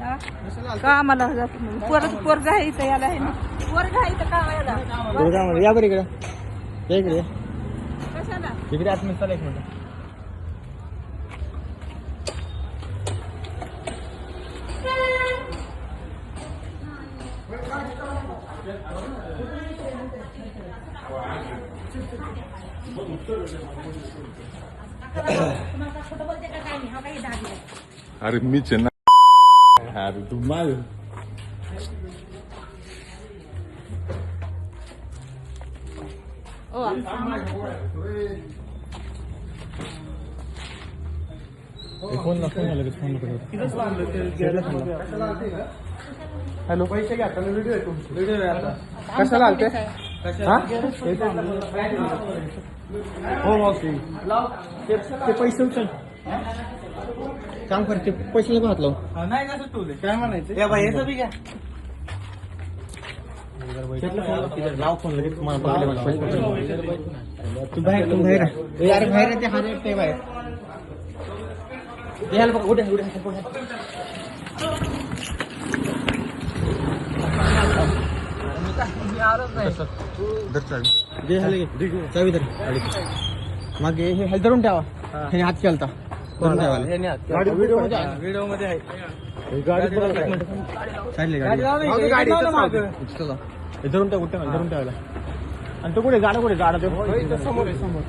हा? कामाला जातो पोर आहे इथं याला आहे ना. आहे इथं कामाला या बरं इकडे. या इकडे कशाला? इकडे आतमध्ये चला एक मिनिट. अरे मी चेन्नई अरे तू माझ ओ फ़ोन फ़ोन लगेच फ़ोन हॅलो। पैसे घ्या आता व्हिडिओ आहे तुमची व्हिडिओ आहे आता कशाला आलते हा। हो? ते पैसे उचल काम कर पैसे हात लावू नाही का सुटवले काय म्हणायचं? या बाई याचं बी घ्या. लाव फ़ोन लगेच तुम्हाला पकडले मला. पैसे पकडले. तू बाहेर तू बाहेर आहे. अरे बाहेर आहे ते हज़ार ते बाहेर. ते ह्याला बघ उड्या उड्या दे. चावी धर. मागे हे ह्याला धरून ठेवा. ह्याने हात केलता. व्हिडिओ मध्ये आहे. व्हिडिओ मध्ये आहे. गाडी चालली गाडी चला. हे धरून ठेवा कुठे धरून ठेवायला. आणि तो कुठे गाडा कुठे गाडा तो समोर समोर.